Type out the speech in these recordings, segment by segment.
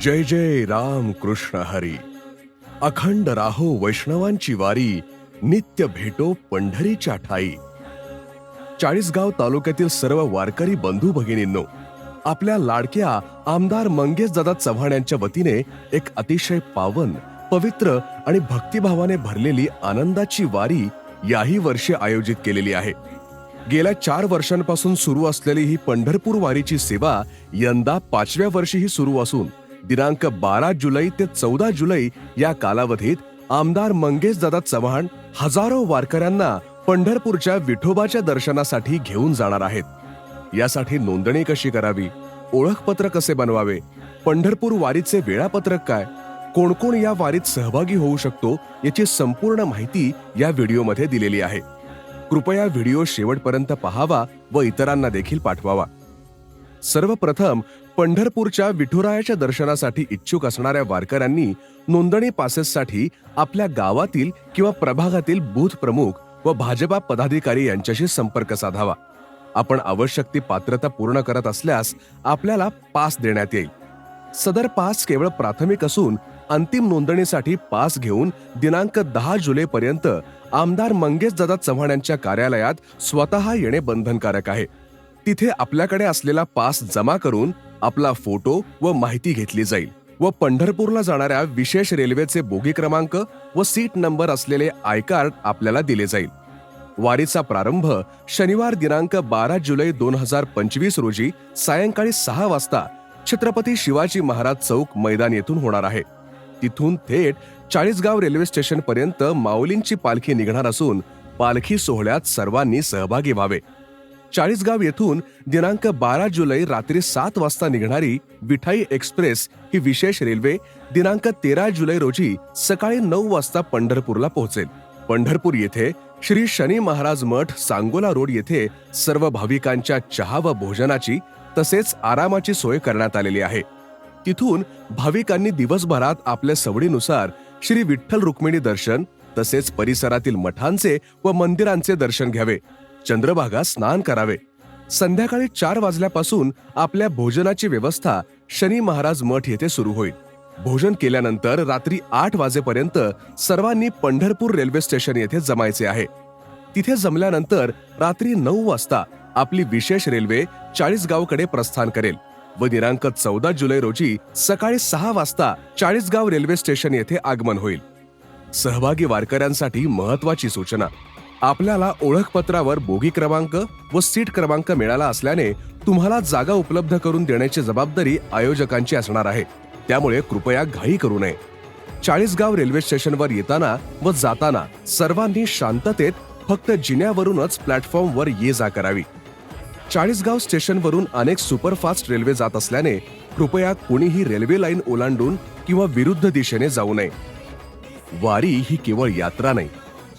जय जय राम कृष्ण हरी. अखंड राहो वैष्णवांची वारी नित्य भेटो पंढरीच्या ठाई. चाळीसगाव तालुक्यातील सर्व वारकरी बंधू भगिनींनो आपल्या लाडक्या आमदार मंगेश दादा चव्हाण यांच्या वतीने एक अतिशय पावन पवित्र आणि भक्तिभावाने भरलेली आनंदाची वारी याही वर्षी आयोजित केलेली आहे. गेल्या चार वर्षांपासून सुरू असलेली ही पंढरपूर वारीची सेवा यंदा पाचव्या वर्षीही सुरू असून दिनांक बारा जुलै ते चौदा जुलै या कालावधीत आमदार मंगेश दादा चव्हाण हजारो वारकऱ्यांना पंढरपूरच्या विठोबाच्या दर्शनासाठी घेऊन जाणार आहेत. यासाठी नोंदणी कशी करावी? ओळखपत्र कसे बनवावे? पंढरपूर वारीचे वेळापत्रक काय? कोण कोण या वारीत सहभागी होऊ शकतो याची संपूर्ण माहिती या व्हिडिओमध्ये दिलेली आहे. कृपया व्हिडिओ शेवटपर्यंत पहावा व इतरांना देखील पाठवावा. सर्वप्रथम पंढरपूरच्या विठुरायाच्या दर्शनासाठी इच्छुक असणाऱ्या वारकऱ्यांनी नोंदणी पासेससाठी आपल्या गावातील किंवा प्रभागातील बूथ प्रमुख व भाजपा पदाधिकारी यांच्याशी संपर्क साधावा. आपण आवश्यक ती पात्रता पूर्ण करत असल्यास आपल्याला पास देण्यात येईल. सदर पास केवळ प्राथमिक असून अंतिम नोंदणीसाठी पास घेऊन दिनांक दहा जुलैपर्यंत आमदार मंगेश दादा चव्हाण यांच्या कार्यालयात स्वतः येणे बंधनकारक आहे. तिथे आपल्याकडे असलेला पास जमा करून आपला फोटो व माहिती घेतली जाईल व पंढरपूरला जाणाऱ्या विशेष रेल्वेचे बोगी क्रमांक व सीट नंबर असलेले आय कार्ड आपल्याला दिले जाईल. वारीचा प्रारंभ शनिवार दिनांक बारा जुलै दोन हजार पंचवीस रोजी सायंकाळी सहा वाजता छत्रपती शिवाजी महाराज चौक मैदान येथून होणार आहे. तिथून थेट चाळीसगाव रेल्वे स्टेशन पर्यंत माऊलींची पालखी निघणार असून पालखी सोहळ्यात सर्वांनी सहभागी व्हावे. चाळीसगाव येथून दिनांक बारा जुलै रात्री सात वाजता निघणारी विठाई एक्सप्रेस ही विशेष रेल्वे दिनांक तेरा जुलै रोजी सकाळी नऊ वाजता पंढरपूरला पोहोचेल. पंढरपूर येथे श्री शनी महाराज मठ सांगोला रोड येथे सर्व भाविकांच्या चहा व भोजनाची तसेच आरामाची सोय करण्यात आलेली आहे. तिथून भाविकांनी दिवसभरात आपल्या सवडीनुसार श्री विठ्ठल रुक्मिणी दर्शन तसेच परिसरातील मठांचे व मंदिरांचे दर्शन घ्यावे. चंद्रभागा स्नान करावे. संध्याकाळी चार वाजल्यापासून आपल्या भोजनाची व्यवस्था शनी महाराज मठ येथे सुरू होईल. भोजन केल्यानंतर रात्री आठ वाजेपर्यंत सर्वांनी पंढरपूर रेल्वे स्टेशन येथे जमायचे आहे. तिथे जमल्यानंतर रात्री नऊ वाजता आपली विशेष रेल्वे चाळीसगावकडे प्रस्थान करेल व दिनांक चौदा जुलै रोजी सकाळी सहा वाजता चाळीसगाव रेल्वे स्टेशन येथे आगमन होईल. सहभागी वारकऱ्यांसाठी महत्वाची सूचना. आपल्याला ओळखपत्रावर बोगी क्रमांक व सीट क्रमांक मिळाला असल्याने तुम्हाला जागा उपलब्ध करून देण्याची जबाबदारी आयोजकांची असणार आहे. त्यामुळे कृपया घाई करू नये. चाळीसगाव रेल्वे स्टेशनवर येताना व जाताना सर्वांनी शांततेत फक्त जिन्यावरूनच प्लॅटफॉर्मवर ये जा करावी. चाळीसगाव स्टेशनवरून अनेक सुपरफास्ट रेल्वे जात असल्याने कृपया कुणीही रेल्वे लाईन ओलांडून किंवा विरुद्ध दिशेने जाऊ नये. वारी ही केवळ यात्रा नाही.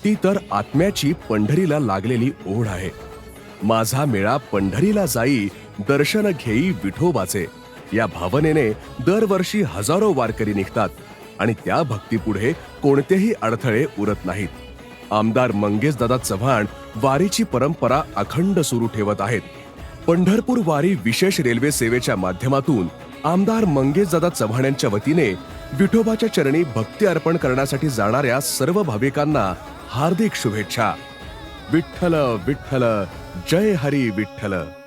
ती तर आत्म्याची पंढरीला लागलेली ओढ आहे. माझा मेळा पंढरीला जाई दर्शन घेई विठोबाचे. या भावनेने दरवर्षी हजारो वारकरी निघतात आणि त्या भक्तीपुढे कोणतेही अडथळे उरत नाहीत. आमदार मंगेश दादा चव्हाण वारीची परंपरा अखंड सुरू ठेवत आहेत. पंढरपूर वारी विशेष रेल्वे सेवेच्या माध्यमातून आमदार मंगेश दादा चव्हाण यांच्या वतीने विठोबाच्या चरणी भक्ती अर्पण करण्यासाठी जाणाऱ्या सर्व भाविकांना हार्दिक शुभेच्छा. विठ्ठल विठ्ठल जय हरी विठ्ठल.